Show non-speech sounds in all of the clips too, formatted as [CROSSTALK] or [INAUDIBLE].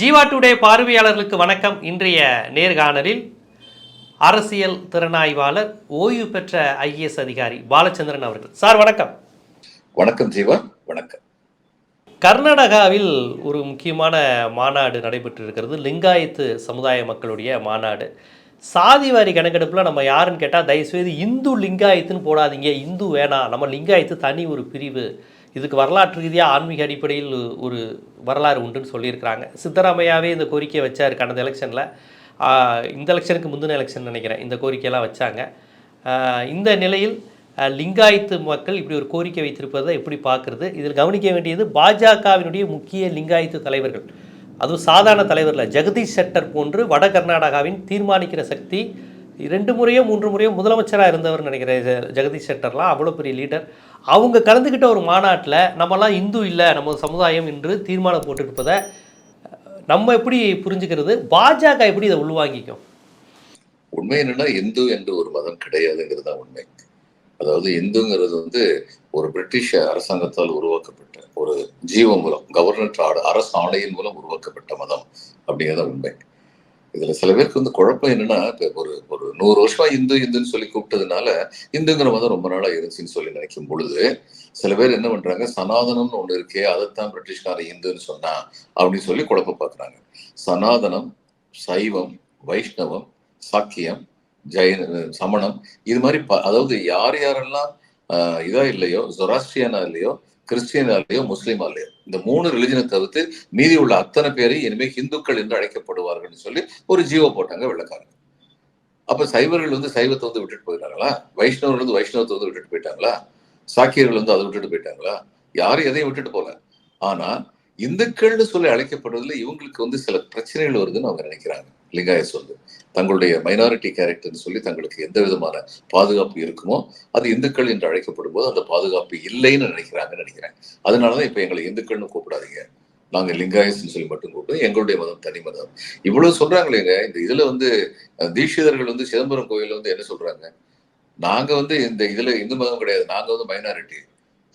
Jeeva today பார்வையாளர்களுக்கு வணக்கம். இன்றைய நேர்காணலில் அரசியல் திறனாய்வாளர் ஓய்வு பெற்ற ஐஏஎஸ் அதிகாரி பாலச்சந்திரன் அவர்கள். சார் வணக்கம். வணக்கம் ஜீவா வணக்கம். கர்நாடகாவில் ஒரு முக்கியமான மாநாடு நடைபெற்று இருக்கிறது லிங்காயத்து சமுதாய மக்களுடைய மாநாடு. சாதிவாரி கணக்கெடுப்பில் நம்ம யாருன்னு கேட்டால் தயவுசெய்து இந்து லிங்காயத்துன்னு போடாதீங்க. இந்து வேணாம். நம்ம லிங்காயத்து தனி ஒரு பிரிவு. இதுக்கு வரலாற்று ரீதியாக ஆன்மீக அடிப்படையில் ஒரு வரலாறு உண்டுன்னு சொல்லியிருக்கிறாங்க. சித்தராமையாவே இந்த கோரிக்கையை வச்சார் கடந்த எலெக்ஷனில். இந்த எலெக்ஷனுக்கு முந்தின எலெக்ஷன் நினைக்கிறேன். இந்த கோரிக்கையெல்லாம் வச்சாங்க. இந்த நிலையில் லிங்காயத்து மக்கள் இப்படி ஒரு கோரிக்கை வைத்திருப்பதை எப்படி பார்க்குறது? இதில் கவனிக்க வேண்டியது பாஜகவினுடைய முக்கிய லிங்காயத்து தலைவர்கள். அதுவும் சாதாரண தலைவரில் ஜெகதீஷ் ஷெட்டர் போன்று வட கர்நாடகாவின் தீர்மானிக்கிற சக்தி ரெண்டு முறையோ மூன்று முறையோ முதலமைச்சராக இருந்தவர் நினைக்கிறேன் ஜெகதீஷ் ஷெட்டர்லாம் அவ்வளோ பெரிய லீடர் அவங்க கலந்துக்கிட்ட ஒரு மாநாட்டில் நம்மலாம் இந்து இல்லை நம்ம சமுதாயம் என்று தீர்மானம் போட்டுருப்பதை நம்ம எப்படி புரிஞ்சுக்கிறது? பாஜக எப்படி இதை உள்வாங்கிக்கும்? உண்மை என்னன்னா இந்து என்று ஒரு மதம் கிடையாதுங்கிறது தான் உண்மை. அதாவது இந்துங்கிறது வந்து ஒரு பிரிட்டிஷ் அரசாங்கத்தால் உருவாக்கப்பட்ட ஒரு ஜீவ மூலம் கவர்னர் ஆடு அரசு ஆணையின் மூலம் உருவாக்கப்பட்ட மதம் அப்படிங்கிறது உண்மை. இதுல சில பேருக்கு வந்து குழப்பம் என்னன்னா இப்ப ஒரு ஒரு நூறு வருஷமா இந்து இந்துன்னு சொல்லி கூப்பிட்டதுனால இந்துங்கிற மதம் ரொம்ப நாளா இருந்துச்சுன்னு சொல்லி நினைக்கும் பொழுது சில பேர் என்ன பண்றாங்க சனாதனம்னு ஒண்ணு இருக்கே அதைத்தான் பிரிட்டிஷ்கார இந்துன்னு சொன்னா அப்படின்னு சொல்லி குழப்ப பாக்குறாங்க. சனாதனம் சைவம் வைஷ்ணவம் சாக்கியம் ஜெயின சமணம் இது மாதிரி ப- அதாவது யார் யாரெல்லாம் இதா இல்லையோ ஜொராஸ்ட்ரியனா இல்லையோ கிறிஸ்டியனா இல்லையோ முஸ்லீமா இல்லையோ இந்த மூணு ரிலிஜனை தவிர்த்து மீதி உள்ள அத்தனை பேரையும் இனிமேல் ஹிந்துக்கள் என்று அழைக்கப்படுவார்கள்னு சொல்லி ஒரு ஜீவோ போட்டாங்க வெள்ளக்காரங்க. அப்ப சைவர்கள் வந்து சைவத்தை வந்து விட்டுட்டு போயிட்டாங்களா? வைஷ்ணவர்கள் வந்து வைஷ்ணவத்தை வந்து விட்டுட்டு போயிட்டாங்களா? சாக்கியர்கள் வந்து அதை விட்டுட்டு போயிட்டாங்களா? யாரும் எதையும் விட்டுட்டு போல ஆனா இந்துக்கள்னு சொல்லி அழைக்கப்படுறதுல இவங்களுக்கு வந்து சில பிரச்சனைகள் வருதுன்னு அவங்க நினைக்கிறாங்க. லிங்காயஸ் வந்து தங்களுடைய மைனாரிட்டி கேரக்டர்னு சொல்லி தங்களுக்கு எந்த விதமான பாதுகாப்பு இருக்குமோ அது இந்துக்கள் என்று அழைக்கப்படும் போது அந்த பாதுகாப்பு இல்லைன்னு நினைக்கிறாங்கன்னு நினைக்கிறேன். அதனாலதான் இப்ப எங்களை இந்துக்கள்னு கூப்பிடாதீங்க. நாங்க லிங்காயஸ்ன்னு சொல்லி மட்டும் கூப்பிடுவோம் எங்களுடைய மதம் தனி மதம். இவ்வளவு சொல்றாங்களேங்க. இந்த இதுல வந்து தீட்சிதர்கள் வந்து சிதம்பரம் கோயில்ல வந்து என்ன சொல்றாங்க? நாங்க வந்து இந்த இதுல இந்து மதம் கிடையாது. நாங்க வந்து மைனாரிட்டி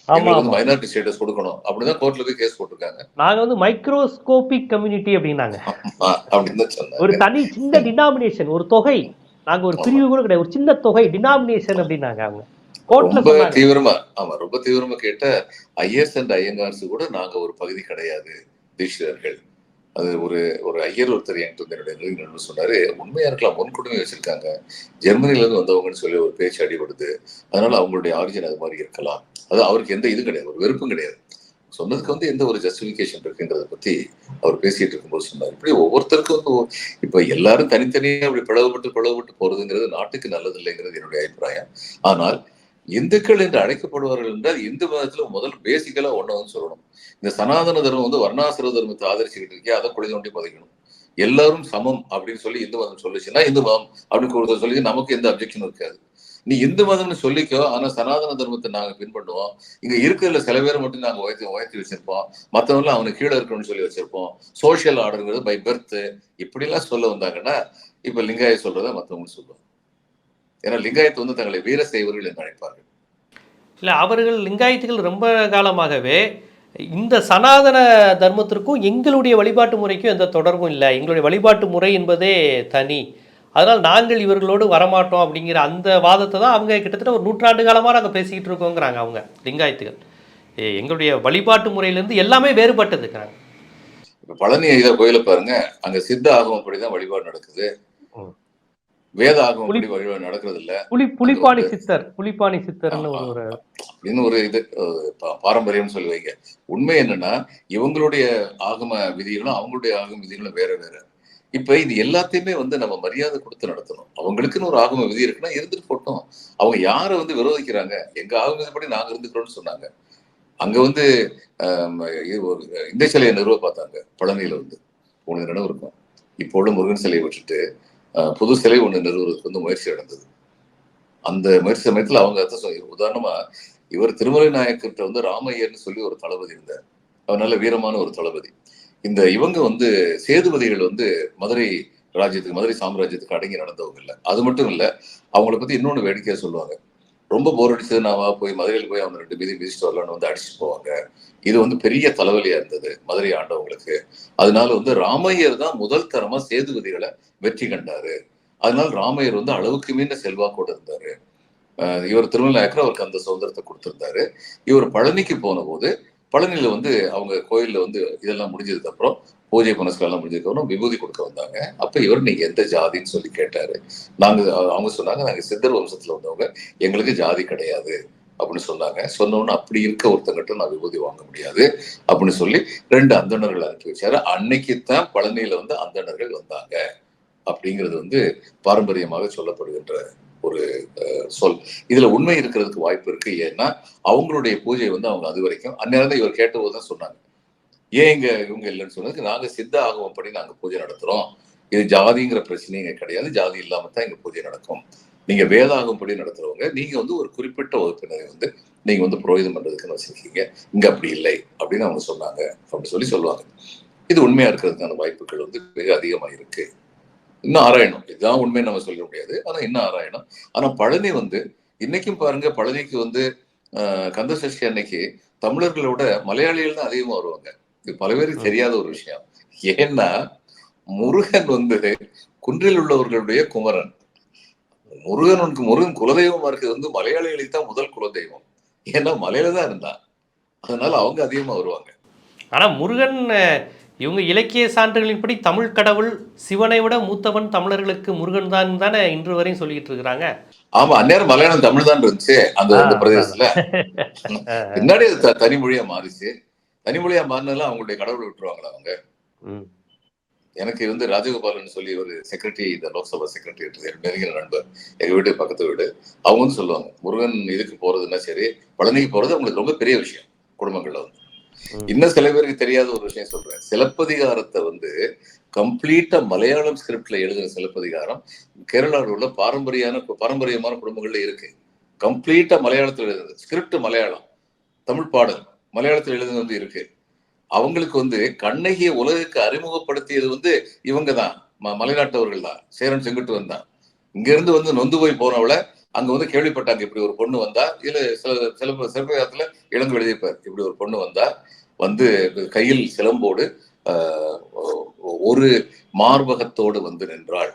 மைனாரிட்டி ஸ்டேட்டஸ் கொடுக்கணும். அப்படிதான் கோர்ட்ல போய் கேஸ் போட்டிருக்காங்க. நாங்க வந்து மைக்ரோஸ்கோபிக் கம்யூனிட்டி அப்படின்னாங்க. ஒரு தனி சின்ன டினாமினேஷன் ஒரு தொகை. நாங்க ஒரு பிரிவு கூட கிடையாது ஒரு சின்ன தொகை டினாமினேஷன் அப்படின்னாங்க அவங்க. ரொம்ப தீவிரமா ஆமா ரொம்ப தீவிரமா கேட்ட ஐயர்ஸ் அண்ட் ஐயங்கார்ஸ் கூட நாங்க ஒரு பகுதி கிடையாது தீட்சிதர்கள். அது ஒரு ஒரு ஐயர் ஒருத்தர் என்கிட்ட வந்து என்னுடைய நெருங்கிய சொன்னாரு உண்மையா இருக்கலாம் முன்கொடுமை வச்சிருக்காங்க. ஜெர்மனில இருந்து வந்தவங்கன்னு சொல்லி ஒரு பேச்சு அடிபடுது. அதனால அவங்களுடைய ஆரிஜின் அது மாதிரி இருக்கலாம். அது அவருக்கு எந்த இது கிடையாது ஒரு வெறுப்பும் கிடையாது. சொன்னதுக்கு வந்து எந்த ஒரு ஜஸ்டிபிகேஷன் இருக்குங்கிறத பத்தி அவர் பேசிட்டு இருக்கும்போது சொன்னார். இப்படி ஒவ்வொருத்தருக்கும் வந்து இப்ப எல்லாரும் தனித்தனியா அப்படி பிளவுபட்டு பிளவுபட்டு போறதுங்கிறது நாட்டுக்கு நல்லது இல்லைங்கிறது என்னுடைய அபிப்பிராயம். ஆனால் இந்துக்கள் என்று அழைக்கப்படுவார்கள் என்றால் இந்து மதத்துல முதல் பேசிக்கலா ஒண்ணு வந்து சொல்லணும். இந்த சனாதன தர்மம் வந்து வர்ணாசிர தர்மத்தை ஆதரிச்சுக்கிட்டு இருக்கே அதை குழந்தை தோண்டி புதைக்கணும். எல்லாரும் சமம் அப்படின்னு சொல்லி இந்து மதம் சொல்லிச்சுன்னா இந்து மதம் அப்படின்னு ஒருத்தர் சொல்லி நமக்கு எந்த அப்ஜெக்ஷனும் இருக்காது. நீ இந்து மதம்னு சொல்லிக்கோ ஆனா சனாதன தர்மத்தை நாங்க பின்பற்றுவோம். இங்க இருக்கிறதுல சில பேரை மட்டும் நாங்க உயர்த்தி உயர்த்தி வச்சிருப்போம். மத்தவங்களாம் அவனுக்கு கீழே இருக்கணும்னு சொல்லி வச்சிருப்போம். சோஷியல் ஆர்டருங்கிறது பை பர்த் இப்படி எல்லாம் சொல்ல வந்தாங்கன்னா இப்ப லிங்காய சொல்றதை மத்தவங்க சொல்லுவாங்க. ஏன்னா லிங்காயத்து வந்து தங்களை வீர செய்வர்கள் என்று அழைப்பார்கள். இல்ல அவர்கள் லிங்காயத்துகள் ரொம்ப காலமாகவே இந்த சனாதன தர்மத்திற்கும் எங்களுடைய வழிபாட்டு முறைக்கும் எந்த தொடர்பும் இல்லை. எங்களுடைய வழிபாட்டு முறை என்பதே தனி. அதனால் நாங்கள் இவர்களோடு வரமாட்டோம் அப்படிங்கிற அந்த வாதத்தை தான் அவங்க கிட்டத்தட்ட ஒரு நூற்றாண்டு காலமாக நாங்கள் பேசிக்கிட்டு இருக்கோங்கிறாங்க அவங்க லிங்காயத்துகள். எங்களுடைய வழிபாட்டு முறையிலேருந்து எல்லாமே வேறுபட்டதுங்கிறாங்க இப்ப பழனி இதை கோயில பாருங்க அங்க சித்த ஆகமப்படிதான் வழிபாடு நடக்குது. ம். வேத ஆகமப்படி வழிபாடு நடக்கிறது இல்ல புலி புலிப்பாணி சித்தர் புலிப்பாணி சித்தர்னு ஒரு அப்படின்னு ஒரு இது பாரம்பரியம்னு சொல்லி வைங்க உண்மை என்னன்னா இவங்களுடைய ஆகம விதிகளும் அவங்களுடைய ஆகம விதிகளும் வேற வேற. இப்ப இது எல்லாத்தையுமே வந்து நம்ம மரியாதை கொடுத்து நடத்தணும். அவங்களுக்குன்னு ஒரு ஆகம விதி இருக்குன்னா இருந்துட்டு போட்டோம். அவங்க யாரை வந்து விரோதிக்கிறாங்க? எங்க ஆகம விதிப்படி நாங்க இருந்துக்கிறோம்னு சொன்னாங்க. அங்க வந்து ஒரு இந்த சிலையை நிறுவ பார்த்தாங்க. பழனியில வந்து. போன இடம் இருக்கும். இப்போ உள்ள முருகன் சிலையை விட்டுட்டு புது சிலை ஒண்ணு நிறுவனத்துக்கு வந்து முயற்சி நடந்தது அந்த முயற்சி சமயத்துல அவங்க அதான் உதாரணமா இவர் திருமலை நாயக்கர்கிட்ட வந்து ராமையர்னு சொல்லி ஒரு தளபதி இருந்தார். அவர் நல்ல வீரமான ஒரு தளபதி. இந்த இவங்க வந்து சேதுபதிகள் வந்து மதுரை ராஜ்யத்துக்கு மதுரை சாம்ராஜ்யத்துக்கு அடங்கி நடந்தவங்க இல்லை. அது மட்டும் இல்ல அவங்கள பத்தி இன்னொன்னு வேடிக்கையா சொல்லுவாங்க. ரொம்ப போர் அடிச்சது. வா போய் மதுரையில் போய் அவங்க ரெண்டு மீதி மிதிச்சுட்டு வரலான்னு வந்து அடிச்சுட்டு போவாங்க. இது வந்து பெரிய தலைவலியா இருந்தது மதுரை ஆண்டவங்களுக்கு. அதனால வந்து ராமையர் தான் முதல் தரமா சேதுபதிகளை வெற்றி கண்டாரு. அதனால ராமையர் வந்து அளவுக்கு மீறின செல்வாக்கோடு இருந்தாரு. இவர் திருமலையாக்கர் அவருக்கு அந்த சுதந்திரத்தை கொடுத்திருந்தாரு. இவர் பழனிக்கு போன போது பழனியில வந்து அவங்க கோயில்ல வந்து இதெல்லாம் முடிஞ்சதுக்கு அப்புறம் பூஜை புனஸ்காரம் முடிஞ்சதுக்கு விபூதி கொடுக்க வந்தாங்க. அப்ப இவர் நீங்க எந்த ஜாதின்னு சொல்லி கேட்டாரு. நாங்க அவங்க சொன்னாங்க நாங்க சித்தர் வம்சத்துல வந்தவங்க எங்களுக்கு ஜாதி கிடையாது அப்படின்னு சொன்னாங்க. சொன்னோன்னு அப்படி இருக்க ஒருத்தங்கிட்ட நான் விபூதி வாங்க முடியாது அப்படின்னு சொல்லி ரெண்டு அந்தணர்கள் அனுப்பி வச்சாரு. அன்னைக்கு தான் பழனியில வந்து அந்தணர்கள் வந்தாங்க அப்படிங்கிறது வந்து பாரம்பரியமாக சொல்லப்படுகின்ற ஒரு சொல். இதுல உண்மை இருக்கிறதுக்கு வாய்ப்பு இருக்கு. ஏன்னா அவங்களுடைய பூஜை வந்து அவங்க அது வரைக்கும் அந்நேரம் தான் இவர் கேட்டபோது தான் சொன்னாங்க. ஏன் இங்க இவங்க இல்லைன்னு சொன்னதுக்கு நாங்க சித்த ஆகமம் படி நாங்க பூஜை நடத்துறோம். இது ஜாதிங்கிற பிரச்சனை இங்க கிடையாது. ஜாதி இல்லாம தான் இங்க பூஜை நடக்கும். நீங்க வேதாகும்படி நடத்துறவங்க நீங்க வந்து ஒரு குறிப்பிட்ட வகுப்பினரை வந்து நீங்க வந்து புரோகிதம் பண்றதுக்குன்னு வச்சிருக்கீங்க. இங்க அப்படி இல்லை அப்படின்னு அவங்க சொன்னாங்க அப்படின்னு சொல்லி சொல்லுவாங்க. இது உண்மையா இருக்கிறதுக்கான வாய்ப்புகள் வந்து மிக அதிகமா இருக்கு. இன்னும் ஆராயணும். இதுதான் உண்மை நம்ம சொல்ல முடியாது. ஆனா இன்னும் ஆராயணும். ஆனா பழனி வந்து இன்னைக்கும் பாருங்க பழனிக்கு வந்து ஆஹ், கந்த சஷ்டி அன்னைக்கு தமிழர்களோட மலையாளிகள் தான் அதிகமா வருவாங்க. இது பல பேருக்கு தெரியாத ஒரு விஷயம். ஏன்னா முருகன் வந்து குன்றில் உள்ளவர்களுடைய குமரன். முருகன் உனக்கு முருகன் குலதெய்வமா இருக்கிறது வந்து மலையாளிகளுக்கு தான் முதல் குலதெய்வம். ஏன்னா மலையில தான் இருந்தான். அதனால அவங்க அதிகமா வருவாங்க. ஆனா முருகன் இவங்க இலக்கிய சான்றுகளின்படி தமிழ் கடவுள் சிவனை விட மூத்தவன் தமிழர்களுக்கு முருகன் தான் தானே இன்று வரையும் சொல்லிக்கிட்டு இருக்கிறாங்க. ஆமா அந்நேரம் மலையாளம் தமிழ் தான் இருந்துச்சு அந்த பிரதேசத்துல. பின்னாடி தனி மொழியா மாறிச்சு. தனி மொழியா மாறினதுலாம் அவங்களுடைய கடவுளை விட்டுருவாங்களா அவங்க. எனக்கு வந்து ராஜகோபாலன் சொல்லி ஒரு செக்ரட்டரி இந்த லோக்சபா செக்ரட்டரி நெருங்கின நண்பர் எங்க வீட்டு பக்கத்து வீடு அவங்க வந்து சொல்லுவாங்க முருகன் இதுக்கு போறதுன்னா சரி? பழனிக்கு போறது அவங்களுக்கு ரொம்ப பெரிய விஷயம் குடும்பங்கள்ல வந்து. இன்னும் சில பேருக்கு தெரியாத ஒரு விஷயம் சொல்றேன். சிலப்பதிகாரத்தை வந்து கம்ப்ளீட்டா மலையாளம் ஸ்கிரிப்ட்ல எழுதின சிலப்பதிகாரம் கேரளாவில் உள்ள பாரம்பரியான பாரம்பரியமான குடும்பங்கள்ல இருக்கு. கம்ப்ளீட்டா மலையாளத்தில் எழுதுனது ஸ்கிரிப்ட் மலையாளம் தமிழ் பாடல். மலையாளத்தில் எழுதுனது வந்து இருக்கு. அவங்களுக்கு வந்து கண்ணகியை உலகுக்கு அறிமுகப்படுத்தியது வந்து இவங்க தான். மலைநாட்டவர்கள் தான். சேரன் செங்குட்டுவன் தான். இங்க இருந்து வந்து நொந்து போய் போனவள அங்க வந்து கேள்விப்பட்டாங்க இப்படி ஒரு பொண்ணு வந்தா. இல்ல சில சில சிலப்பதிகாரத்துல இழந்து எழுதியிருப்பார். இப்படி ஒரு பொண்ணு வந்தா. வந்து கையில் சிலம்போடு ஆஹ், ஒரு மார்பகத்தோடு வந்து நின்றாள்.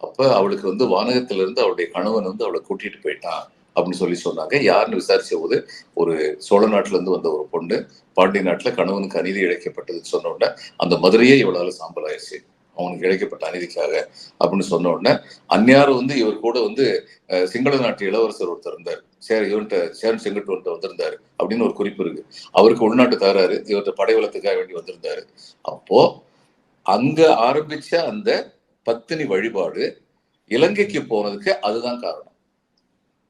அப்ப அவளுக்கு வந்து வானகத்திலிருந்து அவளுடைய கணவன் வந்து அவளை கூட்டிட்டு போயிட்டான். அப்படின்னு சொல்லி சொன்னாங்க. யாருன்னு விசாரிச்ச போது ஒரு சோழ நாட்டுல இருந்து வந்த ஒரு பொண்ணு பாண்டிய நாட்டுல கணவனுக்கு அநீதி இழைக்கப்பட்டதுன்னு சொன்ன உடனே அந்த மதுரையே இவளால சாம்பல் ஆயிடுச்சு அவனுக்கு இழைக்கப்பட்ட அநீதிக்காக அப்படின்னு சொன்ன உடனே அந்நியார் வந்து இவர் கூட வந்து சிங்கள நாட்டு இளவரசர் ஒருத்தர் இருந்தார். சேர இவன்ட்ட சேரன் செங்கட்டுவன்ட்ட வந்திருந்தாரு அப்படின்னு ஒரு குறிப்பு இருக்கு. அவருக்கு உள்நாட்டு தகராறு இவர்கிட்ட படைவலத்துக்காக வேண்டி வந்திருந்தாரு. அப்போ அங்க ஆரம்பிச்ச அந்த பத்தினி வழிபாடு இலங்கைக்கு போனதுக்கு அதுதான் காரணம்.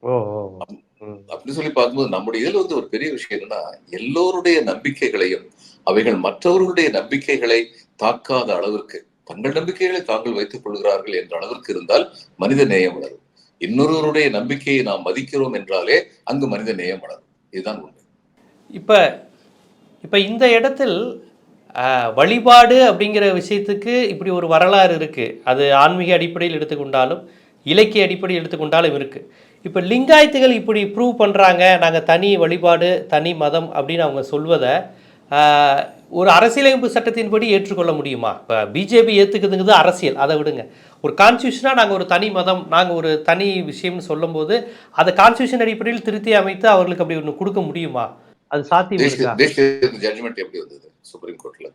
அப்படின்னு சொல்லி பார்க்கும்போது நம்முடைய இதுல வந்து ஒரு பெரிய விஷயம் என்னன்னா எல்லோருடைய நம்பிக்கைகளையும் அவைகள் மற்றவர்களுடைய நம்பிக்கைகளை தாக்காத அளவிற்கு தங்கள் நம்பிக்கைகளை தாங்கள் வைத்துக் கொள்கிறார்கள் என்ற அளவிற்கு இருந்தால் மனித நேயம் வளரும். இன்னொருவருடைய நம்பிக்கையை நாம் மதிக்கிறோம் என்றாலே அங்கு மனித நேயம் வளரும். இதுதான் உண்மை. இப்போ இப்போ இந்த இடத்தில் வழிபாடு அப்படிங்கிற விஷயத்துக்கு இப்படி ஒரு வரலாறு இருக்குது அது ஆன்மீக அடிப்படையில் எடுத்துக்கொண்டாலும் இலக்கிய அடிப்படையில் எடுத்துக்கொண்டாலும் இருக்குது இப்போ லிங்காயத்துகள் இப்படி ப்ரூவ் பண்ணுறாங்க நாங்கள் தனி வழிபாடு தனி மதம் அப்படின்னு அவங்க சொல்வதை ஒரு அரசியலமைப்பு சட்டத்தின்படி ஏற்றுக்கொள்ள முடியுமா? இப்போ பிஜேபி ஏற்றுக்குதுங்கிறது அரசியல். அதை விடுங்க. ஒரு கான்ஸ்டியூஷனாக நாங்கள் ஒரு தனி மதம் நாங்கள் ஒரு தனி விஷயம்னு சொல்லும்போது அதை கான்ஸ்டியூஷன் அடிப்படையில் திருத்தி அமைத்து அவர்களுக்கு அப்படி ஒன்று கொடுக்க முடியுமா? அது சாத்தியம் ஜட்ஜ்மெண்ட் எப்படி வந்தது? சுப்ரீம் கோர்ட்ல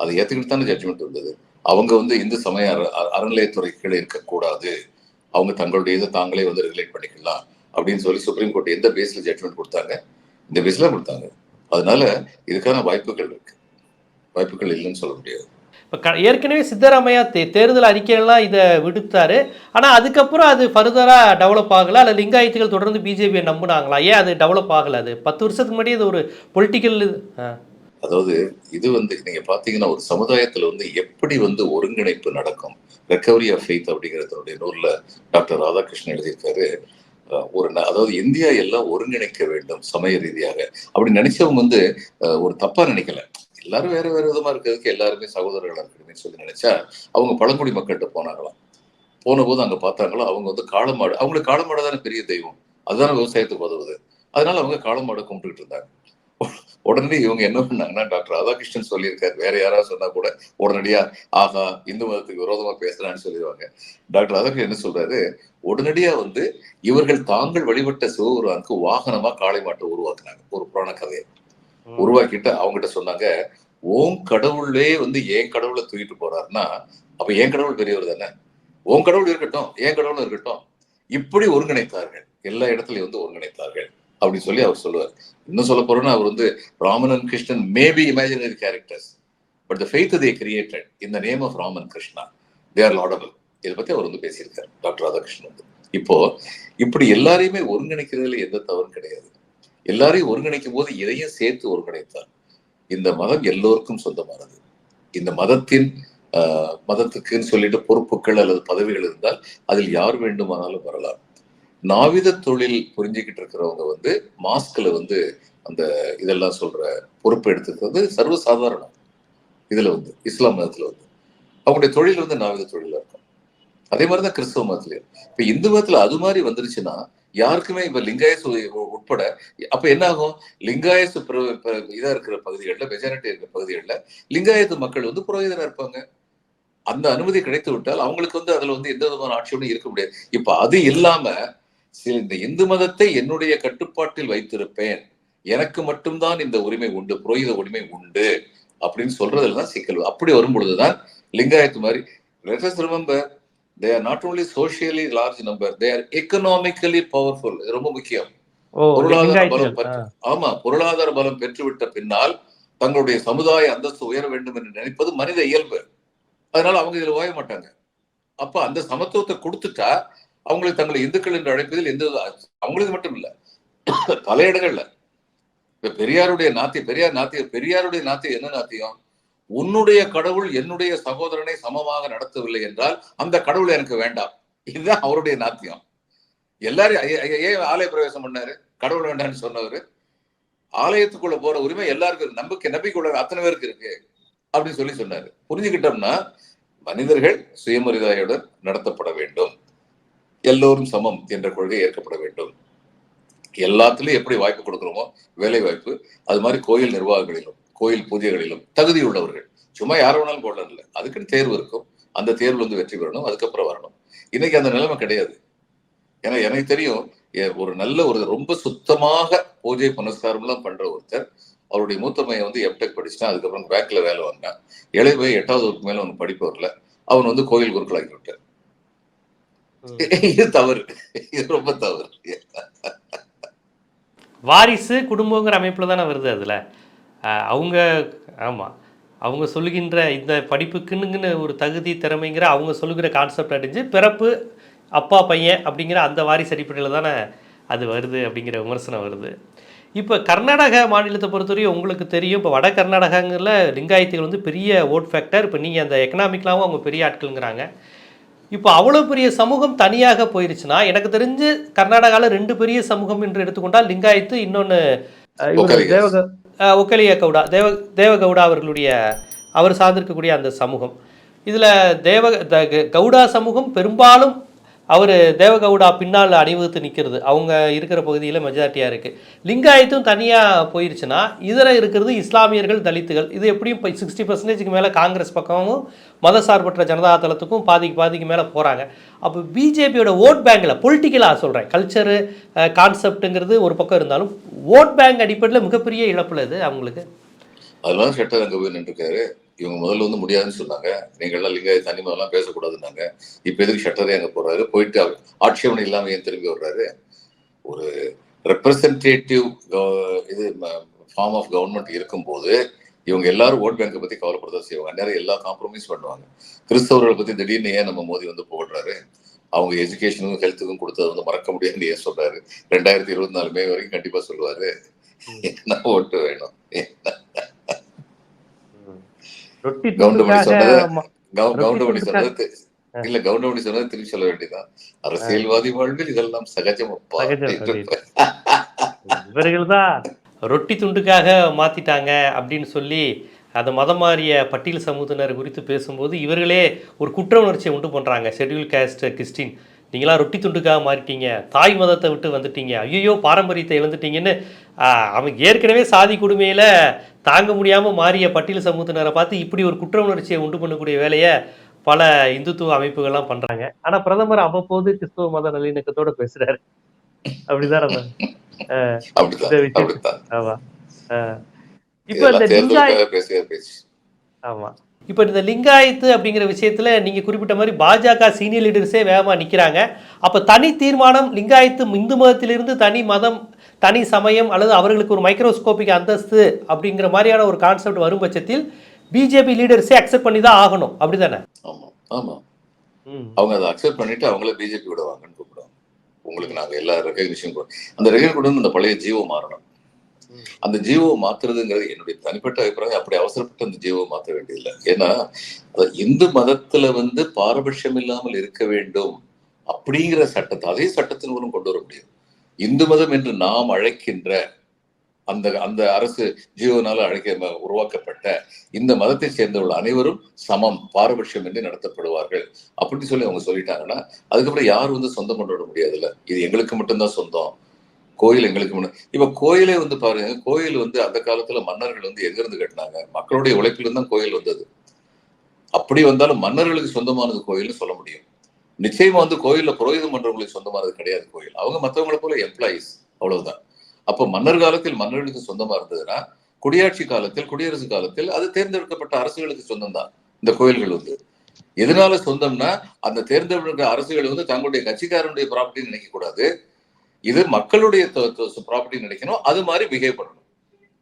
அதை ஏத்துக்கிட்டு தானே ஜட்ஜ்மெண்ட் வந்தது. அவங்க வந்து இந்து சமய அறநிலையத்துறை கீழே இருக்கக்கூடாது. அவங்க தங்களுடைய இதை தாங்களே வந்து ரெகுலேட் பண்ணிக்கலாம் அப்படின்னு சொல்லி சுப்ரீம் கோர்ட் எந்த பேஸில் ஜட்மெண்ட் கொடுத்தாங்க? இந்த பேஸில் கொடுத்தாங்க. அதனால இதுக்கான வாய்ப்புகள் இருக்கு. வாய்ப்புகள் இல்லைன்னு சொல்ல முடியாது. இப்போ க ஏற்கனவே சித்தராமையா தே தேர்தல் அறிக்கையெல்லாம் இதை விடுத்தாரு. ஆனால் அதுக்கப்புறம் அது ஃபர்தராக டெவலப் ஆகலை? அல்ல லிங்காயத்துகள் தொடர்ந்து பிஜேபியை நம்பினாங்களா? ஏன் அது டெவலப் ஆகலை அது? பத்து வருஷத்துக்கு முன்னாடி அது ஒரு பொலிட்டிக்கல் அதாவது இது வந்து நீங்க பாத்தீங்கன்னா ஒரு சமுதாயத்துல வந்து எப்படி வந்து ஒருங்கிணைப்பு நடக்கும்? ரெக்கவரி ஆஃப் ஃபெய்த் அப்படிங்கிறதுடைய நூல்ல டாக்டர் ராதாகிருஷ்ணன் எழுதியிருக்காரு. ஒரு அதாவது இந்தியா எல்லாம் ஒருங்கிணைக்க வேண்டும் சமய ரீதியாக. அப்படி நினைச்சவங்க வந்து ஒரு தப்பா நினைக்கல. எல்லாரும் வேற வேற விதமா இருக்கிறதுக்கு எல்லாருமே சகோதரர்களா இருக்கணும்னு சொல்லி நினைச்சா அவங்க பழங்குடி மக்கள்கிட்ட போனாங்களாம். போன போது அங்க பார்த்தாங்களோ அவங்க வந்து காளமாடு அவங்களுக்கு காளமாடு தானே பெரிய தெய்வம். அதுதானே விவசாயத்துக்கு உதவுது. அதனால அவங்க காலமாட கும்பிட்டுக்கிட்டு இருந்தாங்க. உடனே இவங்க என்ன பண்ணாங்கன்னா டாக்டர் ராதாகிருஷ்ணன் சொல்லியிருக்காரு. வேற யாராவது சொன்னா கூட உடனடியா ஆஹா இந்து மதத்துக்கு விரோதமா பேசுறான்னு சொல்லிடுவாங்க. டாக்டர் ராதாகிருஷ்ணன் என்ன சொல்றாரு? உடனடியா வந்து இவர்கள் தாங்கள் வழிபட்ட சிவபெருமானுக்கு வாகனமா காளை மாட்டை உருவாக்குனாங்க. ஒரு புராண கதையை. உருவாக்கிட்டு அவங்ககிட்ட சொன்னாங்க ஓம் கடவுளே வந்து ஏன் கடவுளை தூக்கிட்டு போறாருன்னா அப்ப ஏன் கடவுள் பெரியவர் தானே? ஓம் கடவுள் இருக்கட்டும் ஏன் கடவுள் இருக்கட்டும். இப்படி ஒருங்கிணைத்தார்கள். எல்லா இடத்துலயும் வந்து ஒருங்கிணைத்தார்கள். அப்படின்னு சொல்லி அவர் சொல்லுவார். இன்னும் சொல்ல போறோம்னா அவர் வந்து Raman and Krishnan maybe imaginary characters but the faith they created இந்த name of Raman Krishna they are laudable இதை பத்தி அவர் வந்து பேசியிருக்காரு டாக்டர் ராதாகிருஷ்ணன் வந்து. இப்போ இப்படி எல்லாரையுமே ஒருங்கிணைக்கிறதுல எந்த தவறும் கிடையாது. எல்லாரையும் ஒருங்கிணைக்கும் போது இதையும் சேர்த்து ஒருங்கிணைத்தார். இந்த மதம் எல்லோருக்கும் சொந்தமானது. இந்த மதத்தின் ஆஹ், மதத்துக்குன்னு சொல்லிட்டு பொறுப்புகள் அல்லது பதவிகள் இருந்தால் அதில் யார் வேண்டுமானாலும் வரலாம். நாவித தொழில் புரிஞ்சுக்கிட்டு இருக்கிறவங்க வந்து மாஸ்க்ல வந்து அந்த இதெல்லாம் சொல்ற பொறுப்பு எடுத்துக்கிறது சர்வசாதாரணம் இதுல வந்து இஸ்லாம் மதத்துல வந்து. அவங்களுடைய தொழில் வந்து நாவித தொழிலா இருக்கும். அதே மாதிரி தான் கிறிஸ்தவ மதத்துலயும். இப்ப இந்து மதத்துல அது மாதிரி வந்துருச்சுன்னா யாருக்குமே இப்ப லிங்காயஸ் உட்பட அப்ப என்ன ஆகும் லிங்காயஸ் பிர- இதா இருக்கிற பகுதிகளில் மெஜாரிட்டி இருக்கிற பகுதிகளில் லிங்காயத்து மக்கள் வந்து புரோகிதரா இருப்பாங்க. அந்த அனுமதி கிடைத்து விட்டால் அவங்களுக்கு வந்து அதுல வந்து எந்த விதமான ஆட்சியோடும் இருக்க முடியாது. இப்ப அது இல்லாம சில இந்த இந்து மதத்தை என்னுடைய கட்டுப்பாட்டில் வைத்திருப்பேன். எனக்கு மட்டும்தான் இந்த உரிமை உண்டு புரோகித உரிமை உண்டு அப்படின்னு சொல்றதுல தான் சிக்கல். அப்படி வரும் பொழுதுதான் லிங்காயத்து மாதிரி let's remember they are not only socially large number they are economically powerful ரொம்ப முக்கியம். பொருளாதார பலம் பெற்று ஆமா பொருளாதார பலம் பெற்றுவிட்ட பின்னால் தங்களுடைய சமுதாய அந்தஸ்து உயர வேண்டும் என்று நினைப்பது மனித இயல்பு. அதனால அவங்க இதுல ஓய மாட்டாங்க. அப்ப அந்த சமத்துவத்தை கொடுத்துட்டா அவங்களுக்கு தங்களை இந்துக்கள் என்று அழைப்பதில் எந்த அவங்களுக்கு மட்டும் இல்ல. [COUGHS] பல இடங்கள்ல. இப்ப பெரியாருடைய நாத்தியம் பெரியார் நாத்திய பெரியாருடைய நாத்தியம் என்ன நாத்தியம்? உன்னுடைய கடவுள் என்னுடைய சகோதரனை சமமாக நடத்தவில்லை என்றால் அந்த கடவுள் எனக்கு வேண்டாம். இதுதான் அவருடைய நாத்தியம். எல்லாரும் ஏன் ஆலய பிரவேசம் பண்ணாரு? கடவுள் வேண்டாம்னு சொன்னவர். ஆலயத்துக்குள்ள போற உரிமை எல்லாருக்கும் நம்பிக்கை நம்பிக்கை அத்தனை பேருக்கு இருக்கு அப்படின்னு சொல்லி சொன்னாரு. புரிஞ்சுக்கிட்டோம்னா மனிதர்கள் சுயமரியாதையுடன் நடத்தப்பட வேண்டும். எல்லோரும் சமம் என்ற கொள்கை ஏற்கப்பட வேண்டும். எல்லாத்துலயும் எப்படி வாய்ப்பு கொடுக்குறோமோ வேலை வாய்ப்பு அது மாதிரி கோயில் நிர்வாகங்களிலும் கோயில் பூஜைகளிலும் தகுதி உள்ளவர்கள். சும்மா யார வேணாலும் போடலாம் இல்லை. அதுக்குன்னு தேர்வு இருக்கும். அந்த தேர்வுல வந்து வெற்றி பெறணும். அதுக்கப்புறம் வரணும். இன்னைக்கு அந்த நிலைமை கிடையாது. ஏன்னா எனக்கு தெரியும் ஒரு நல்ல ஒரு ரொம்ப சுத்தமாக பூஜை புனஸ்காரம்லாம் பண்ற ஒருத்தர் அவருடைய மூத்த வந்து எம்டெக் படிச்சுட்டான். அதுக்கப்புறம் பேங்க்ல வேலை வாங்கினான். இளைய போய் எட்டாவது வகுப்பு மேல அவனுக்கு படிப்பு வரல. அவன் வந்து கோயில் குருக்களாக்கி விட்டார். இது தவறு. இது ரொம்ப தவறு. வாரிசு குடும்பங்கிற அமைப்பில் தானே வருது அதில். அவங்க ஆமாம் அவங்க சொல்லுகின்ற இந்த படிப்புக்குன்னு ஒரு தகுதி திறமைங்கிற அவங்க சொல்லுகிற கான்செப்ட் அடைஞ்சு பிறப்பு அப்பா பையன் அப்படிங்கிற அந்த வாரிசு அடிப்படையில் தானே அது வருது அப்படிங்கிற விமர்சனம் வருது. இப்போ கர்நாடகா மாநிலத்தை பொறுத்தவரையும் உங்களுக்கு தெரியும். இப்போ வட கர்நாடகங்களில் லிங்காயத்துகள் வந்து பெரிய ஓட் ஃபேக்டர் இப்போ நீங்கள் அந்த எக்கனாமிக்கலாகவும் அவங்க பெரிய ஆட்களுங்கிறாங்க. இப்போ அவ்வளோ பெரிய சமூகம் தனியாக போயிருச்சுன்னா எனக்கு தெரிஞ்சு கர்நாடகாவில் ரெண்டு பெரிய சமூகம் என்று எடுத்துக்கொண்டால் லிங்காயத்து இன்னொன்று. தேவக ஒக்கலிய கவுடா தேவ தேவகவுடா அவர்களுடைய அவர் சார்ந்திருக்கக்கூடிய அந்த சமூகம். இதில் தேவ கவுடா சமூகம் பெரும்பாலும் அவர் தேவகவுடா பின்னால் அணிவகுத்து நிற்கிறது அவங்க இருக்கிற பகுதியில் மெஜாரிட்டியாக இருக்குது லிங்காயத்தும் தனியாக போயிருச்சுன்னா இதில் இருக்கிறது இஸ்லாமியர்கள் தலித்துகள். இது எப்படியும் இப்போ சிக்ஸ்டி பர்சன்டேஜுக்கு மேலே காங்கிரஸ் பக்கமும் மதசார்பற்ற ஜனதா தளத்துக்கும் பாதிக்கு பாதிக்கு மேலே போகிறாங்க. அப்போ பிஜேபியோட ஓட் பேங்கில் பொலிட்டிக்கலாக சொல்கிறேன் கல்ச்சரு கான்செப்ட்டுங்கிறது ஒரு பக்கம் இருந்தாலும் ஓட் பேங்க் அடிப்படையில் மிகப்பெரிய இழப்பில் இது அவங்களுக்கு. அதெல்லாம் கெட்டது அங்கே போய் நின்றுருக்காரு. இவங்க முதல்ல வந்து முடியாதுன்னு சொன்னாங்க. நீங்கள்லாம் லிங்காய தனி மதம்லாம் பேசக்கூடாதுன்னாங்க. இப்போ எதுக்கு ஷட்டரே அங்கே போடுறாரு? போயிட்டு ஆட்சேபனை இல்லாமல் ஏன் திரும்பி வர்றாரு? ஒரு ரெப்ரசன்டேட்டிவ் இது ஃபார்ம் ஆஃப் கவர்மெண்ட் இருக்கும்போது இவங்க எல்லாரும் ஓட் பேங்கை பத்தி கவலைப்படதான் செய்வாங்க. நேரம் எல்லா காம்ப்ரமைஸ் பண்ணுவாங்க. கிறிஸ்தவர்களை பத்தி திடீர்னு ஏன் நம்ம மோதி வந்து போடுறாரு அவங்க எஜுகேஷனுக்கும் ஹெல்த்துக்கும் கொடுத்தது வந்து மறக்க முடியாதுன்னு ஏன் சொல்றாரு? ரெண்டாயிரத்தி இருபத்தி நாலு மே வரைக்கும் கண்டிப்பா சொல்லுவாரு. என்ன ஓட்டு வேணும்? கவுண்டமணி சொன்னது சொன்னது இல்ல கவுண்டமணி சொன்னது திருப்பி சொல்ல வேண்டியதுதான். அரசியல்வாதி வாழ்வில் இதெல்லாம் சகஜம். [LAUGHS] இவர்கள் தான் ரொட்டி துண்டுக்காக மாற்றிட்டாங்க அப்படின்னு சொல்லி அந்த மதம் மாறிய பட்டியல் சமூகத்தினர் குறித்து பேசும்போது இவர்களே ஒரு குற்ற உணர்ச்சியை உண்டு பண்ணுறாங்க ஷெட்யூல் கேஸ்ட் கிறிஸ்டின் நீங்களாம் ரொட்டி துண்டுக்காக மாறிட்டீங்க. தாய் மதத்தை விட்டு வந்துட்டீங்க. ஐயோ பாரம்பரியத்தை இழந்துட்டீங்கன்னு அவங்க ஏற்கனவே சாதி கொடுமையில் தாங்க முடியாமல் மாறிய பட்டியல் சமூகத்தினரை பார்த்து இப்படி ஒரு குற்ற உணர்ச்சியை உண்டு பண்ணக்கூடிய வேலையை பல இந்துத்துவ அமைப்புகள்லாம் பண்ணுறாங்க ஆனால் பிரதமர் அவ்வப்போது கிறிஸ்துவ மத நல்லிணக்கத்தோடு பேசுகிறாரு அப்படிதான் நம்ம இப்போ இந்த ஆமா. இப்போ லிங்காயத்து அப்படிங்கிற விஷயத்துல நீங்க குறிப்பிட்ட மாதிரி பாஜக சீனியர் லீடர்ஸே வேகமா நிக்கிறாங்க. அப்ப தனி தீர்மானம் லிங்காயத்து இந்து மதத்திலிருந்து தனி மதம் தனி சமயம் அல்லது அவர்களுக்கு ஒரு மைக்ரோஸ்கோபிக் அந்தஸ்து அப்படிங்கிற மாதிரியான ஒரு கான்செப்ட் வரும் பட்சத்தில் பிஜேபி லீடர்ஸே அக்செப்ட் பண்ணி தான் ஆகணும். அப்படிதானே? ஆமா ஆமா. ம். அவங்க அதை அக்செப்ட் பண்ணிட்டு அவங்கள பிஜேபி விட வாங்கன்னு கூப்பிடுவாங்க. உங்களுக்கு நாங்க எல்லா ரெகக்னிஷன் அந்த ரெகக்னிஷன் அந்த பழைய ஜீவோ மாறணும். அந்த ஜீவோ மாத்துறதுங்கிறது என்னுடைய தனிப்பட்ட அபிப்பிராயம். அப்படி அவசரப்பட்டு அந்த ஜீவோ மாத்த வேண்டியதில்லை. ஏன்னா இந்து மதத்துல வந்து பாரபட்சம் இல்லாமல் இருக்க வேண்டும் அப்படிங்கிற சட்டத்தை அதே சட்டத்தின் மூலம் கொண்டு வர முடியும். இந்து மதம் என்று நாம் அழைக்கின்ற அந்த அந்த அரசு ஜியோனால அழைக்க உருவாக்கப்பட்ட இந்த மதத்தை சேர்ந்தவர்கள் அனைவரும் சமம் பாரபட்சம் என்று நடத்தப்படுவார்கள். அப்படின்னு சொல்லி அவங்க சொல்லிட்டாங்கன்னா அதுக்கப்புறம் யாரும் வந்து சொந்தம் கொண்டாட முடியாதுல்ல. இது எங்களுக்கு மட்டும்தான் சொந்தம். கோயில் எங்களுக்கு மட்டும். இப்ப கோயிலே வந்து பாருங்க கோயில் வந்து அந்த காலத்துல மன்னர்கள் வந்து எங்க இருந்து கட்டினாங்க. மக்களுடைய உழைப்பிலிருந்து தான் கோயில் வந்தது. அப்படி வந்தாலும் மன்னர்களுக்கு சொந்தமானது கோயில்னு சொல்ல முடியும். நிச்சயமா வந்து கோயில்ல புரோகிதம் பண்றவங்களுக்கு சொந்தமானது கிடையாது கோயில். அவங்க மற்றவங்களை போல எம்ப்ளாயிஸ் அவ்வளவுதான். அப்போ மன்னர் காலத்தில் மன்னர்களுக்கு சொந்தமா இருந்ததுன்னா குடியாட்சி காலத்தில் குடியரசு காலத்தில் அது தேர்ந்தெடுக்கப்பட்ட அரசுகளுக்கு சொந்தம் தான் இந்த கோயில்கள் வந்து. எதனால சொந்தம்னா அந்த தேர்ந்தெடுக்கிற அரசுகள் வந்து தங்களுடைய கட்சிக்காரனுடைய ப்ராப்பர்ட்டின்னு நினைக்கக்கூடாது இது மக்களுடைய ப்ராப்பர்ட்டி நினைக்கணும். அது மாதிரி பிஹேவ் பண்ணணும்.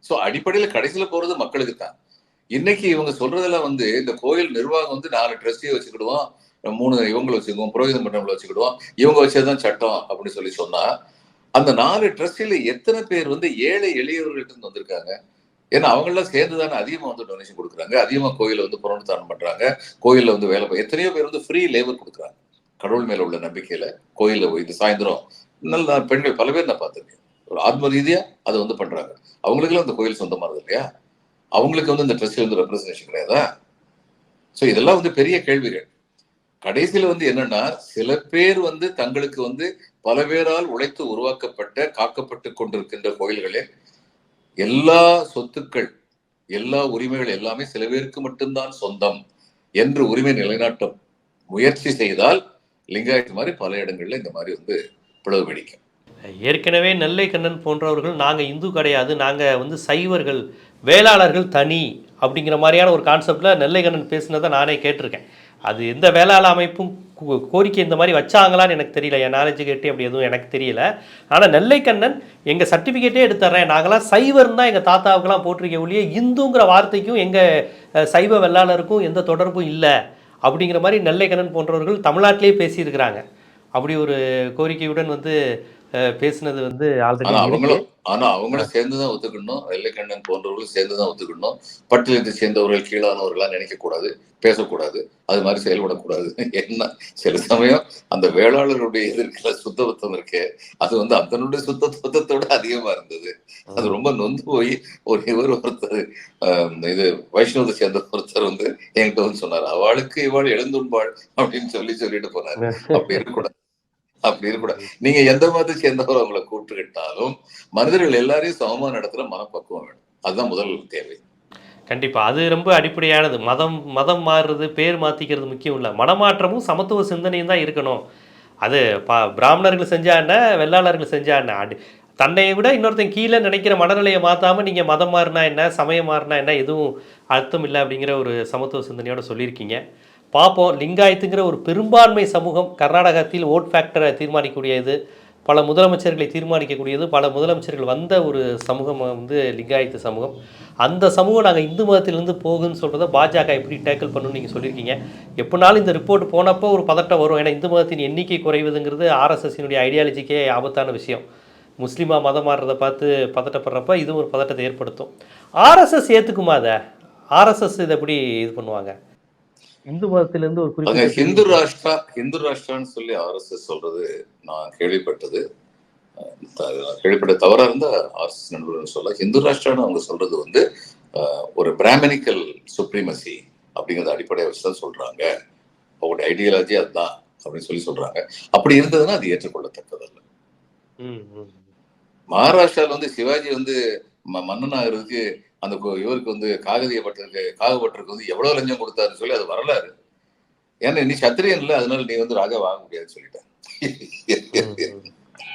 ஸோ அடிப்படையில கடைசியில போறது மக்களுக்கு தான் இன்னைக்கு இவங்க சொல்றதெல்லாம் வந்து இந்த கோயில் நிர்வாகம் வந்து நாலு ட்ரெஸ்ஸையும் வச்சுக்கிடுவோம். மூணு இவங்களை வச்சுக்குவோம் புரோகிதம் பண்றவங்களை வச்சுக்கிடுவோம். இவங்க வச்சதுதான் சட்டம் அப்படின்னு சொல்லி சொன்னா அந்த நாலு ட்ரஸ்டில எத்தனை பேர் வந்து ஏழை எளியவர்கள்ட்ட இருந்து வந்திருக்காங்க? ஏன்னா அவங்களாம் சேர்ந்து தானே அதிகமாக வந்து டொனேஷன் கொடுக்குறாங்க. அதிகமாக கோயில வந்து புறணத்தானம் பண்றாங்க. கோயில்ல வந்து வேலை எத்தனையோ பேர் வந்து ஃப்ரீ லேபர் கொடுக்குறாங்க. கடவுள் மேல உள்ள நம்பிக்கையில கோயிலில் போய் இந்த சாயந்தரம் நல்ல பெண்கள் பல பேர் நான் பார்த்துருக்கேன். ஒரு ஆத்ம ரீதியா அதை வந்து பண்றாங்க. அவங்களுக்குலாம் அந்த கோயில் சொந்தமானது இல்லையா? அவங்களுக்கு வந்து இந்த ட்ரஸ்ட் வந்து ரெப்ரசன்டேஷன் கிடையாதா? ஸோ இதெல்லாம் வந்து பெரிய கேள்விகள். கடைசியில வந்து என்னன்னா சில பேர் வந்து தங்களுக்கு வந்து பல பேரால் உழைத்து உருவாக்கப்பட்ட காக்கப்பட்டு கொண்டிருக்கின்ற கோயில்களில் எல்லா சொத்துக்கள் எல்லா உரிமைகள் எல்லாமே சில பேருக்கு மட்டும்தான் சொந்தம் என்று உரிமை நிலைநாட்ட முயற்சி செய்தால் லிங்காயத்து மாதிரி பல இடங்கள்ல இந்த மாதிரி வந்து பிளவு பிடிக்கும். ஏற்கனவே நெல்லை கண்ணன் போன்றவர்கள் நாங்கள் இந்து கிடையாது நாங்கள் வந்து சைவர்கள் வேளாளர்கள் தனி அப்படிங்கிற மாதிரியான ஒரு கான்செப்டில் நெல்லை கண்ணன் பேசினதை நானே கேட்டிருக்கேன். அது எந்த வேளாள அமைப்பும் கோ- கோரிக்கை இந்த மாதிரி வச்சாங்களான்னு எனக்கு தெரியல. என் நாலேஜ் கேட்டு அப்படி எதுவும் எனக்கு தெரியல. ஆனால் நெல்லைக்கண்ணன் எங்கள் சர்டிஃபிகேட்டே எடுத்துறேன். நாங்களாம் சைவர்னு தான் எங்கள் தாத்தாவுக்கெல்லாம் போட்டிருக்க ஒழிய இந்துங்கிற வார்த்தைக்கும் எங்கள் சைவ வெள்ளாளருக்கும் எந்த தொடர்பும் இல்லை. அப்படிங்கிற மாதிரி நெல்லைக்கண்ணன் போன்றவர்கள் தமிழ்நாட்டிலே பேசியிருக்கிறாங்க. அப்படி ஒரு கோரிக்கையுடன் வந்து பேசுனது வந்து ஆல்ரெடி அவங்களும் ஆனா அவங்களும் சேர்ந்துதான் ஒத்துக்கணும். வெள்ளைக்கண்ணன் போன்றவர்களும் சேர்ந்துதான் ஒத்துக்கணும். பட்டியலத்தை சேர்ந்தவர்கள் கீழானவர்களா நினைக்க கூடாது பேசக்கூடாது. அது மாதிரி செயல்படக்கூடாது. என்ன சில சமயம் அந்த வேளாளருடைய எதிர்க்கிற சுத்தபத்தம் இருக்கே அது வந்து அதனுடைய சுத்தபத்தத்தோட அதிகமா இருந்தது. அது ரொம்ப நொந்து போய் ஒரு இவர் ஒருத்தர் ஆஹ், இது வைஷ்ணவத்தை சேர்ந்த ஒருத்தர் வந்து என்கிட்ட வந்து சொன்னார் அவளுக்கு இவாள் எழுந்துண்பாள் அப்படின்னு சொல்லி சொல்லிட்டு போனார். [LAUGHS] அப்படி இருக்கக்கூடாது. அப்படி இருக்கக்கூடாது. நீங்க எந்த மதத்தை சேர்ந்தவர் அவங்களை கூப்பிட்டுக்கிட்டாலும் மனிதர்கள் எல்லாரையும் சமமா நடத்துற மனப்பக்குவம் வேணும். அதுதான் முதல் தேவை. கண்டிப்பா. அது ரொம்ப அடிப்படையானது. மதம் மதம் மாறுறது பேர் மாற்றிக்கிறது முக்கியம் இல்லை. மனமாற்றமும் சமத்துவ சிந்தனையும் தான் இருக்கணும். அது பா பிராமணர்கள் செஞ்சா என்ன வெள்ளாளர்கள் செஞ்சா என்ன? அடி தன்னை விட இன்னொருத்தன் கீழே நினைக்கிற மனநிலையை மாற்றாமல் நீங்கள் மதம் மாறினா என்ன சமயம் மாறினா என்ன எதுவும் அர்த்தம் இல்லை அப்படிங்கிற ஒரு சமத்துவ சிந்தனையோட சொல்லியிருக்கீங்க. பார்ப்போம் லிங்காயத்துங்கிற ஒரு பெரும்பான்மை சமூகம் கர்நாடகத்தில் ஓட் ஃபேக்டரை தீர்மானிக்கக்கூடியது பல முதலமைச்சர்களை தீர்மானிக்கக்கூடியது பல முதலமைச்சர்கள் வந்த ஒரு சமூகம் வந்து லிங்காயத்து சமூகம். அந்த சமூகம் நாங்கள் இந்து மதத்திலிருந்து போகுன்னு சொல்கிறத பாஜக எப்படி டேக்கிள் பண்ணணும்னு நீங்கள் சொல்லியிருக்கீங்க. எப்படினாலும் இந்த ரிப்போர்ட் போனப்போ ஒரு பதட்டம் வரும். ஏன்னா இந்து மதத்தின் எண்ணிக்கை குறைவதுங்கிறது ஆர்எஸ்எஸ்னுடைய ஐடியாலஜிக்கே ஆபத்தான விஷயம். முஸ்லீமாக மதம் மாறுறதை பார்த்து பதட்டப்படுறப்ப இதுவும் ஒரு பதட்டத்தை ஏற்படுத்தும். ஆர்எஸ்எஸ் ஏற்றுக்குமா அதை? ஆர்எஸ்எஸ் இதை எப்படி இது பண்ணுவாங்க? இந்து மதத்திலிருந்து ஒரு குறிப்பிட்ட ஹிந்து ராஷ்டிரா ஹிந்து ராஷ்டிரான்னு சொல்லி ஆர்எஸ்எஸ் சொல்றது நான் கேள்விப்பட்டது. கேள்விப்பட்ட தவறா இருந்தா ஆர்எஸ்எஸ் நண்பர்கள் சொல்ல ஹிந்து ராஷ்டிரான்னு அவங்க சொல்றது வந்து ஒரு பிராமணிக்கல் சுப்ரீமசி அப்படிங்கறத அடிப்படையை வச்சுதான் சொல்றாங்க. அவங்களுடைய ஐடியாலஜி அதுதான் அப்படின்னு சொல்லி சொல்றாங்க. அப்படி இருந்ததுன்னா அது ஏற்றுக்கொள்ளத்தக்கதல்ல. மகாராஷ்டிரால வந்து சிவாஜி வந்து ம- மன்னனாகிறதுக்கு அந்த இவருக்கு வந்து காகதியப்பட்டிருக்கு காகப்பட்டிருக்கு வந்து எவ்வளவு லஞ்சம் கொடுத்தாருன்னு சொல்லி அது வரலாறு. ஏன்னா நீ சத்திரியன் இல்ல அதனால நீ வந்து ராஜா வாங்க முடியாதுன்னு சொல்லிட்டேன்.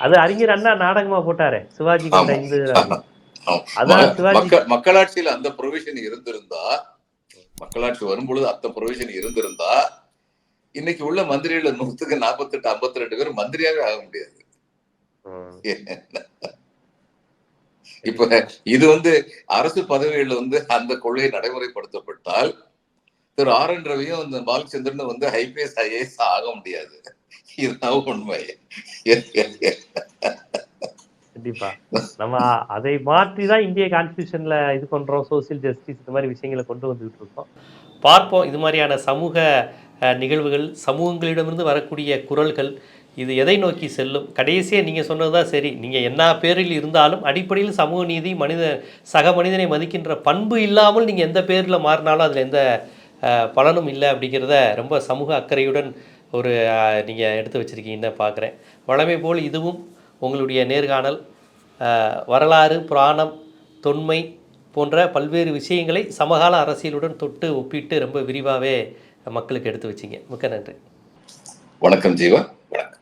அது அறிஞர் அண்ணா நாடகமா போட்டாரே சிவாஜி மக்களாட்சியில அந்த ப்ரொவிஷன் இருந்திருந்தா மக்களாட்சி வரும்பொழுது அந்த ப்ரொவிஷன் இருந்திருந்தா இன்னைக்கு உள்ள மந்திரிகள் நூத்துக்கு நாற்பத்தெட்டு ஐம்பத்தி ரெண்டு பேர் மந்திரியாவே ஆக முடியாது. இப்ப இது வந்து அரசு பதவிகள் வந்து அந்த கொள்கை நடைமுறைப்படுத்தப்பட்டால் திரு ஆர் என் ரவியும் இந்த பாலச்சந்திரன் வந்து ஐபிஎஸ் ஐஏஎஸ் ஆக முடியாது. இதுதான் உண்மை. கண்டிப்பா. நம்ம அதை மாற்றி தான் இந்திய கான்ஸ்டியூஷன்ல இது பண்றோம் சோசியல் ஜஸ்டிஸ் இந்த மாதிரி விஷயங்களை கொண்டு வந்துட்டு இருக்கோம். பார்ப்போம். இது மாதிரியான சமூக அஹ், நிகழ்வுகள் சமூகங்களிடமிருந்து வரக்கூடிய குரல்கள் இது எதை நோக்கி செல்லும்? கடைசியாக நீங்கள் சொன்னது தான் சரி. நீங்கள் என்ன பேரில் இருந்தாலும் அடிப்படையில் சமூக நீதி மனித சக மனிதனை மதிக்கின்ற பண்பு இல்லாமல் நீங்கள் எந்த பேரில் மாறினாலும் அதில் எந்த பலனும் இல்லை அப்படிங்கிறத ரொம்ப சமூக அக்கறையுடன் ஒரு நீங்கள் எடுத்து வச்சுருக்கீங்கன்னு பார்க்குறேன் வழமை போல் இதுவும் உங்களுடைய நேர்காணல் வரலாறு புராணம் தொன்மை போன்ற பல்வேறு விஷயங்களை சமகால அரசியலுடன் தொட்டு ஒப்பிட்டு ரொம்ப விரிவாகவே மக்களுக்கு எடுத்து வச்சிங்க. மிக்க நன்றி. வணக்கம் ஜீவா. வணக்கம்.